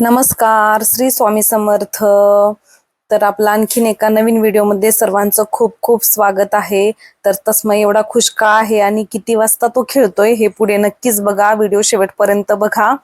नमस्कार श्री स्वामी समर्थ. तर आपला आणखीन एका नवीन व्हिडिओमध्ये सर्वांचं खूप खूप स्वागत आहे. तर तस्मय एवढा खुश का आहे आणि किती वाजता तो खेळतोय हे पुढे नक्कीच बघा. व्हिडिओ शेवटपर्यंत बघा.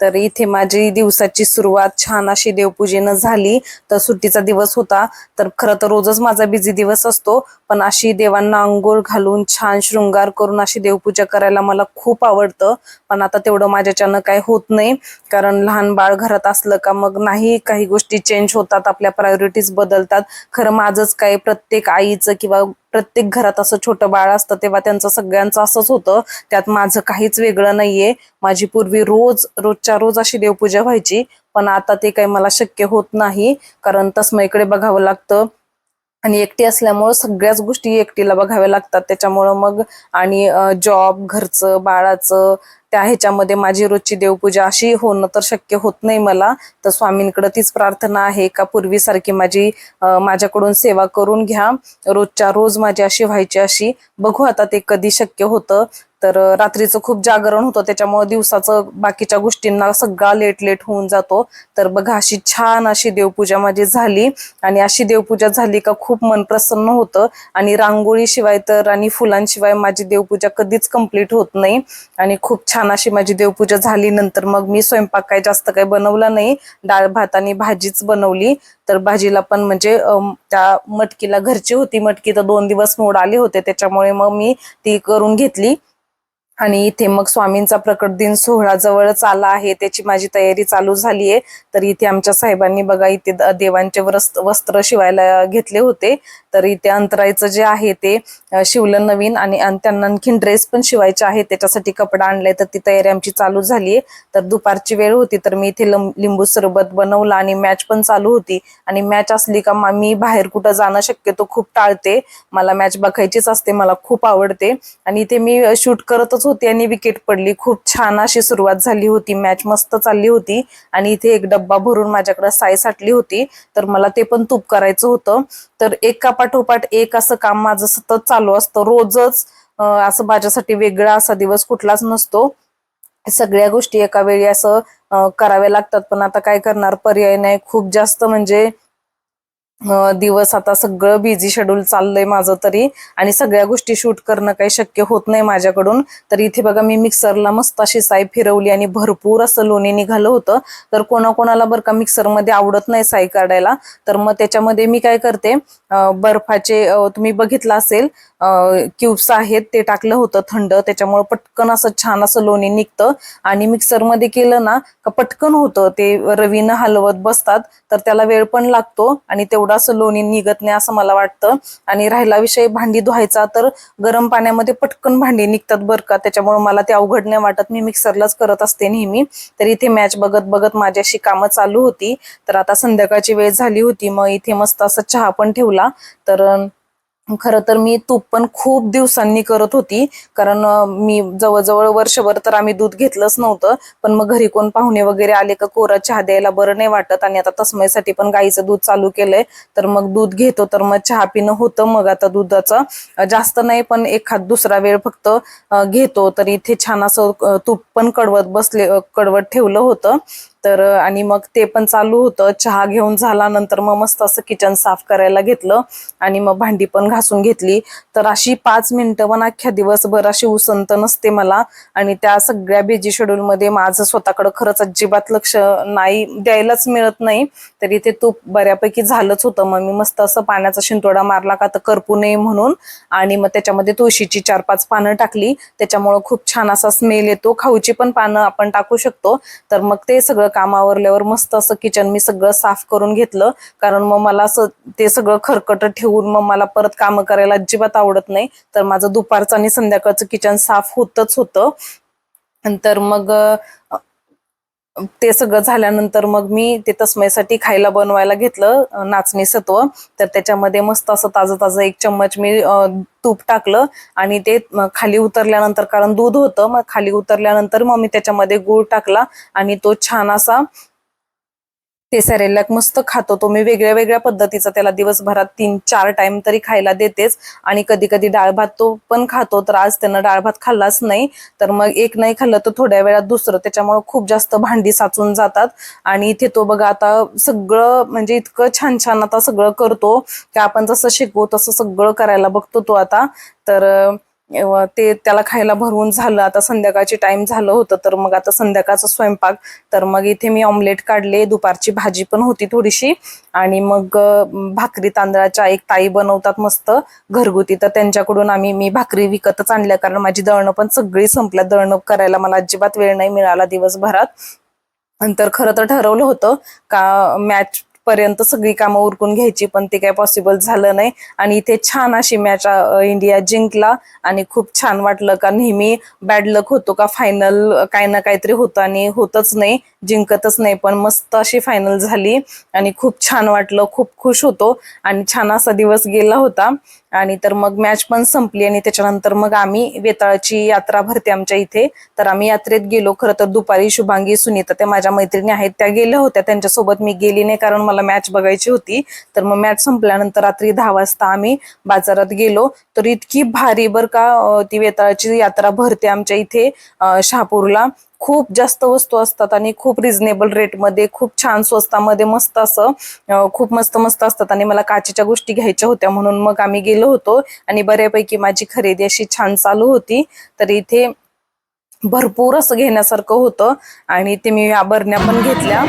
तर इथे माझी दिवसाची सुरुवात छान अशी देवपूजेनं झाली. तर सुट्टीचा दिवस होता. तर खरं तर रोजच माझा बिझी दिवस असतो. पण अशी देवांना अंघोळ घालून छान शृंगार करून अशी देवपूजा करायला मला खूप आवडतं. पण आता तेवढं माझ्याच्यानं काही होत नाही. कारण लहान बाळ घरात असलं का मग नाही काही गोष्टी चेंज होतात. आपल्या प्रायोरिटीज बदलतात. खरं माझंच काय प्रत्येक आईचं किंवा प्रत्येक घरात असं छोटं बाळ असतं तेव्हा त्यांचं सगळ्यांचं असंच होतं. त्यात माझं काहीच वेगळं नाहीये. माझी पूर्वी रोज रोजच्या रोज अशी देवपूजा व्हायची पण आता ते काही मला शक्य होत नाही कारण तस्मयकडे बघावं लागतं. आणि एकटी असल्यामुळं सगळ्याच गोष्टी एकटीला बघाव्या लागतात. त्याच्यामुळं मग आणि जॉब घरचं बाळाचं त्या ह्याच्यामध्ये माझी रोजची देवपूजा अशी होणं तर शक्य होत नाही मला. तर स्वामींकडे तीच प्रार्थना आहे का पूर्वीसारखी माझी माझ्याकडून सेवा करून घ्या. रोजच्या रोज माझी अशी व्हायची अशी. बघू आता ते कधी शक्य होतं. तर रात्रीचं खूप जागरण होतं. त्याच्यामुळे दिवसाचं बाकीच्या गोष्टींना सगळा लेट लेट होऊन जातो. तर बघा अशी छान अशी देवपूजा माझी झाली. आणि अशी देवपूजा झाली का खूप मन प्रसन्न होतं. आणि रांगोळीशिवाय तर आणि फुलांशिवाय माझी देवपूजा कधीच कंप्लीट होत नाही. आणि खूप छान अशी माझी देवपूजा झाली. नंतर मग मी स्वयंपाक काही जास्त काही बनवला नाही. डाळ भात आणि भाजीच बनवली. तर भाजीला पण म्हणजे त्या मटकीला घरची होती. मटकी तर दोन दिवस मोड आले होते. त्याच्यामुळे मग मी ती करून घेतली. आणि इथे मग स्वामींचा प्रकट दिन सोहळा जवळच आला आहे. त्याची माझी तयारी चालू झाली आहे तर इथे आमच्या साहेबांनी बघा इथे द- देवांचे वस्त्र वस्त्र शिवायला घेतले होते. तर इथे अंतरायचं जे आहे ते शिवलं नवीन आणि त्यांना आणखीन ड्रेस पण शिवायचे आहे. त्याच्यासाठी कपडा आणलाय तर ती तयारी आमची चालू झाली आहे तर दुपारची वेळ होती तर मी इथे लिंबू सरबत बनवला आणि मॅच पण चालू होती. आणि मॅच असली का मा- मी बाहेर कुठं जाणं शक्यतो खूप टाळते. मला मॅच बघायचीच असते मला खूप आवडते. आणि इथे मी शूट करतच होती आणि विकेट पडली. खूप छान अशी सुरुवात झाली होती. मॅच मस्त चालली होती. आणि इथे एक डब्बा भरून माझ्याकडे साय साठली होती. तर मला ते पण तूप करायचं होतं. तर एका पाठोपाठ एक असं काम माझं सतत चालू असतं. रोजच असं माझ्यासाठी वेगळा असा दिवस कुठलाच नसतो. सगळ्या गोष्टी एका वेळी असं कराव्या लागतात. पण आता काय करणार? पर्याय नाही. खूप जास्त म्हणजे दिवस आता सगळं बिझी शेड्यूल चाललंय माझं तरी आणि सगळ्या गोष्टी शूट करणं काही शक्य होत नाही माझ्याकडून. तर इथे बघा मी मिक्सरला मस्त अशी साय फिरवली आणि भरपूर असं लोणी निघालं होतं. तर कोणाकोणाला बरं का मिक्सरमध्ये आवडत नाही साय काढायला तर मग त्याच्यामध्ये मी काय करते बर्फाचे तुम्ही बघितलं असेल क्यूब्स आहेत ते टाकलं होतं थंड त्याच्यामुळे पटकन असं छान असं लोणी निघतं. आणि मिक्सरमध्ये केलं ना का पटकन होतं ते रवीनं हलवत बसतात तर त्याला वेळ पण लागतो आणि तेवढं असं लोणी निघत नाही असं मला वाटतं. आणि राहिला विषय भांडी धुवायचा तर गरम पाण्यामध्ये पटकन भांडी निघतात बरं का. त्याच्यामुळे मला ते अवघड नाही वाटत. मी मिक्सरलाच करत असते नेहमी. तर इथे मॅच बघत बघत माझ्याशी कामं चालू होती. तर आता संध्याकाळची वेळ झाली होती. मग इथे मस्त असं चहा पण ठेवला. तर खरं तर मी तूप पण खूप दिवसांनी करत होती. कारण मी जवळजवळ वर्षभर तर आम्ही दूध घेतलंच नव्हतं. पण मग घरी कोण पाहुणे वगैरे आले का कोरा चहा द्यायला बरं नाही वाटत आणि आता तस्मयसाठी पण गाईचं दूध चालू केलंय. तर मग दूध घेतो तर मग चहा पिणं होतं मग आता दुधाचं. जास्त नाही पण एखाद दुसरा वेळ फक्त घेतो. तर इथे छान असं तूप पण कडवत बसले कडवत ठेवलं होतं. तर आणि मग ते पण चालू होतं. चहा घेऊन झाला नंतर मग मस्त असं किचन साफ करायला घेतलं आणि मग भांडी पण घासून घेतली. तर अशी पाच मिनिटं पण अख्ख्या दिवसभर अशी उसंत नसते मला आणि त्या सगळ्या बिझी शेड्यूलमध्ये माझं स्वतःकडं खरंच अजिबात लक्ष नाही द्यायलाच मिळत नाही. तर इथे तूप बऱ्यापैकी झालंच होतं. मग मी मस्त असं पाण्याचा शिंतोडा मारला का तर करपू नये म्हणून आणि मग त्याच्यामध्ये तुळशीची चार पाच पानं टाकली. त्याच्यामुळं खूप छान असा स्मेल येतो. खाऊची पण पानं आपण टाकू शकतो. तर मग ते सगळं कामावरल्यावर मस्त असं किचन मी सगळं साफ करून घेतलं. कारण मग मला असं ते सगळं खरकट ठेवून मग मला परत कामं करायला अजिबात आवडत नाही. तर माझं दुपारचं आणि संध्याकाळचं किचन साफ होतच होतं. नंतर मग ते सगळं झाल्यानंतर मग मी ते तस्मयसाठी खायला बनवायला घेतलं नाचणी सत्व. तर त्याच्यामध्ये मस्त असं ताजं ताजं एक चम्मच मी तूप टाकलं आणि ते खाली उतरल्यानंतर कारण दूध होतं मग खाली उतरल्यानंतर मग मी त्याच्यामध्ये गूळ टाकला आणि तो छान असा ते सेरेलॅक मस्त खातो. तो मी वेगळ्या वेगळ्या पद्धतीचा त्याला दिवसभरात तीन चार टाइम तरी खायला देतेच. आणि कधी कधी डाळ भात तो पण खातो. तर आज त्यानं डाळ भात खाल्लाच नाही. तर मग एक नाही खाल्लं तर थोड्या वेळात दुसरं. त्याच्यामुळे खूप जास्त भांडी साचून जातात. आणि इथे तो बघा आता सगळं म्हणजे इतकं छान छान आता सगळं करतो. की आपण जसं शिकवू तसं सगळं करायला बघतो तो आता. तर ते त्याला खायला भरवून झालं. आता संध्याकाळची टाइम झालं होतं तर मग आता संध्याकाळचा स्वयंपाक. तर मग इथे मी ऑमलेट काढले. दुपारची भाजी पण होती थोडीशी. आणि मग भाकरी तांदळाच्या एक ताई बनवतात मस्त. घरगुती. तर त्यांच्याकडून आम्ही मी भाकरी विकतच आणल्या. कारण माझी दळणं पण सगळी संपल्या. दळणं करायला मला अजिबात वेळ नाही मिळाला दिवसभरात. नंतर खरं तर ठरवलं होतं. का मॅच पर्यंत सगळी कामं उरकून घ्यायची पण ते काय पॉसिबल झालं नाही. आणि इथे छान अशी मॅच इंडिया जिंकला आणि खूप छान वाटलं का नेहमी बॅड लक होतो का फायनल काय ना काहीतरी होतं आणि होतच नाही जिंकतच नाही पण मस्त अशी फायनल झाली. आणि खूप छान वाटलं खूप खुश होतो. आणि छान असा दिवस गेला होता. आणि तर मग मॅच पण संपली आणि त्याच्यानंतर मग आम्ही वेताळाची यात्रा भरते आमच्या इथे. तर आम्ही यात्रेत गेलो. खरं तर दुपारी शुभांगी सुनीता त्या माझ्या मैत्रिणी आहेत त्या गेल्या होत्या. त्यांच्यासोबत मी गेली नाही कारण मला मॅच बघायची होती. तर मग मॅच संपल्यानंतर रात्री दहा वाजता आम्ही बाजारात गेलो. तर इतकी भारी बर का ती वेताळाची यात्रा भरते आमच्या इथे शहापूरला. खूप जास्त वस्तू असतात आणि खूप रिझनेबल रेटमध्ये खूप छान स्वस्तामध्ये मस्त असं खूप मस्त मस्त असतात. आणि मला काचेच्या गोष्टी घ्यायच्या होत्या म्हणून मग आम्ही गेलो होतो. आणि बऱ्यापैकी माझी खरेदी अशी छान चालू होती. तर इथे भरपूर असं घेण्यासारखं होतं. आणि ते मी आभरण्या पण घेतल्या.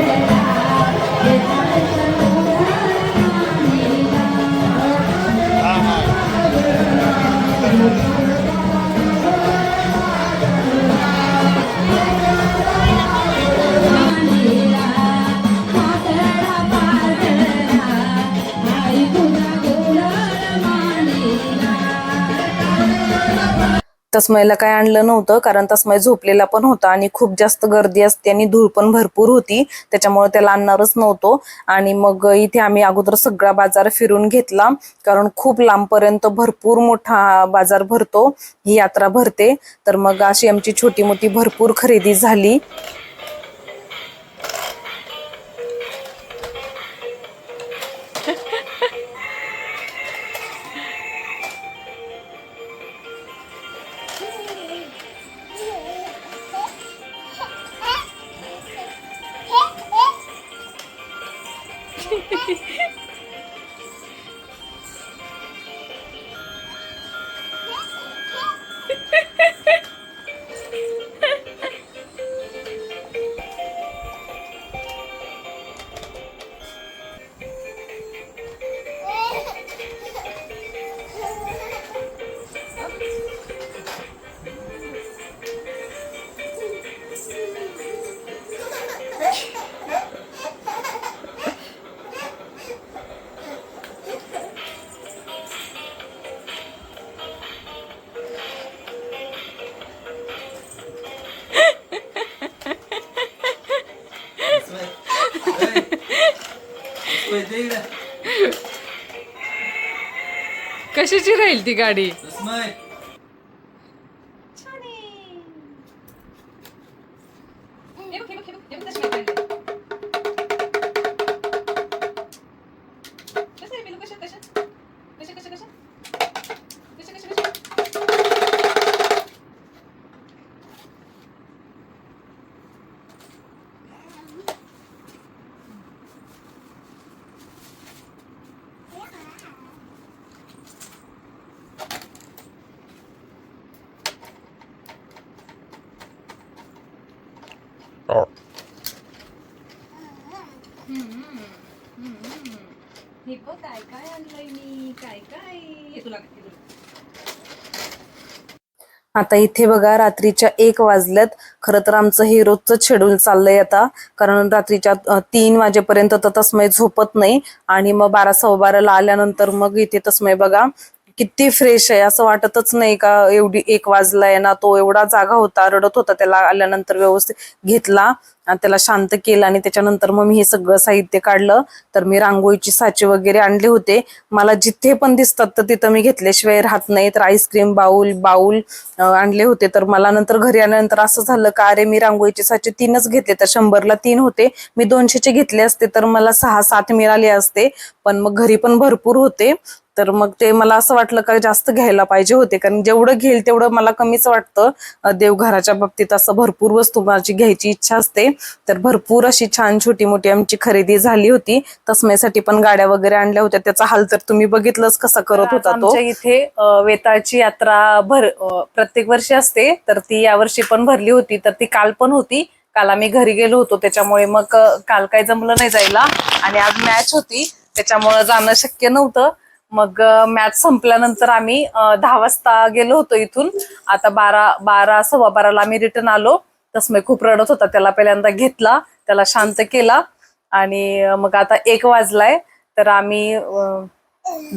तस्मयला काय आणलं नव्हतं कारण तस्मय झोपलेला पण होता आणि खूप जास्त गर्दी असते आणि धूळ पण भरपूर होती त्याच्यामुळे त्याला आणणारच नव्हतो. आणि मग इथे आम्ही अगोदर सगळा बाजार फिरून घेतला कारण खूप लांबपर्यंत भरपूर मोठा बाजार भरतो ही यात्रा भरते. तर मग अशी आमची छोटी मोठी भरपूर खरेदी झाली. कशाची राहील ती गाडी? अगं काय काय आणलंय मी? काय काय? तुला आता इथे बघा रात्रीच्या एक वाजल्यात. खरं तर आमचं हे रोजचं शेड्यूल चाललंय आता. कारण रात्रीच्या तीन वाजेपर्यंत तर तस्मय झोपत नाही. आणि मग बारा सव्वा बाराला आल्यानंतर मग इथे तस्मय बघा. किती फ्रेश आहे असं वाटतच नाही का एवढी एक वाजलाय ना तो एवढा जागा होता रडत होता त्याला आल्यानंतर व्यवस्थित घेतला त्याला शांत केलं आणि त्याच्यानंतर मग मी हे सगळं साहित्य काढलं. तर मी रांगोळीची साचे वगैरे आणले होते. मला जिथे पण दिसतात तर तिथं मी घेतल्याशिवाय राहत नाही. तर आईस्क्रीम बाऊल बाऊल आणले होते. तर मला नंतर घरी आल्यानंतर असं झालं का अरे मी रांगोळीचे साचे तीनच घेतले. तर शंभरला तीन होते. मी दोनशेचे घेतले असते. तर मला सहा सात मिळाले असते. पण मग घरी पण भरपूर होते. तर मग ते मला असं वाटलं का जास्त घ्यायला पाहिजे होते. कारण जेवढं घेईल तेवढं मला कमीच वाटतं. देवघराच्या बाबतीत असं भरपूर वस्तू माझी घ्यायची इच्छा असते. तर भरपूर अशी छान छोटी मोठी आमची खरेदी झाली होती. तस्मेसाठी पण गाड्या वगैरे आणल्या होत्या. त्याचा हाल तर तुम्ही बघितलंच कसा करत होता तो. इथे वेताळची यात्रा भर प्रत्येक वर्षी असते. तर ती यावर्षी पण भरली होती. तर ती काल पण होती. काल आम्ही घरी गेलो होतो. त्याच्यामुळे मग काल काही जमलं नाही जायला. आणि आज मॅच होती. त्याच्यामुळे जाणं शक्य नव्हतं. मग मॅच संपल्यानंतर आम्ही दहा वाजता गेलो होतो इथून. आता बारा बारा सव्वा बाराला आम्ही रिटर्न आलो. तसमय खूप रडत होता. त्याला पहिल्यांदा घेतला. त्याला शांत केला. आणि मग आता एक वाजलाय. तर आम्ही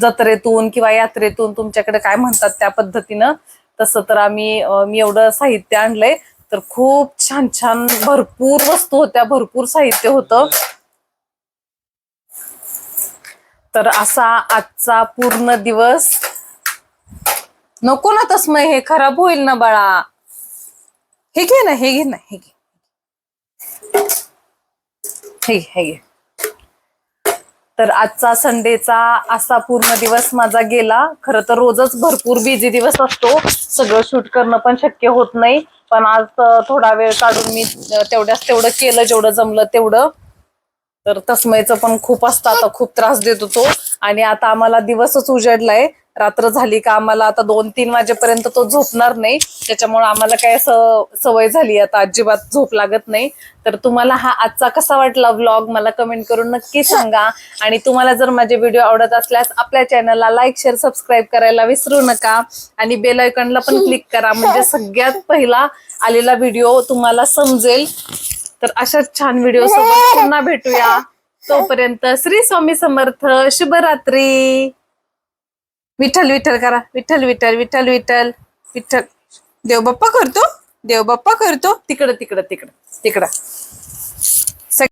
जत्रेतून किंवा यात्रेतून तुमच्याकडे काय म्हणतात त्या पद्धतीनं तसं तर आम्ही मी एवढं साहित्य आणलंय. तर खूप छान छान भरपूर वस्तू होत्या. भरपूर साहित्य होतं. तर असा आजचा पूर्ण दिवस. नको ना तसमय हे खराब होईल ना बाळा. हे घे ना हे घे ना हे घे. हे घे, हे घे. तर आजचा संडेचा असा पूर्ण दिवस माझा गेला. खरं तर रोजच भरपूर बिझी दिवस असतो. सगळं शूट करणं पण शक्य होत नाही. पण आज थोडा वेळ काढून मी तेवढ्याच तेवढं केलं जेवढं जमलं तेवढं. तर तस्मयचं पण खूप असतं आता खूप त्रास देतो तो. आणि आता आम्हाला दिवसच उजाडलाय. रात्र झाली का आम्हाला आता दोन तीन वाजेपर्यंत तो झोपणार नाही. त्याच्यामुळे आम्हाला काय असं सवय झाली आता अजिबात झोप लागत नाही. तर तुम्हाला हा आजचा कसा वाटला व्लॉग मला कमेंट करून नक्की सांगा. आणि तुम्हाला जर माझे व्हिडिओ आवडत असल्यास आपल्या चॅनलला लाईक शेअर सबस्क्राईब करायला विसरू नका. आणि बेल आयकॉनला पण क्लिक करा. म्हणजे सगळ्यात पहिला आलेला व्हिडिओ तुम्हाला समजेल. तर अशाच छान व्हिडिओ सोबत पुन्हा भेटूया. तोपर्यंत श्री स्वामी समर्थ शुभरात्री. विठ्ठल विठ्ठल करा. विठ्ठल विठ्ठल विठ्ठल विठ्ठल. विठ्ठल. देवबाप्पा करतो. देवबाप्पा करतो. तिकडं तिकडं तिकडं तिकडं.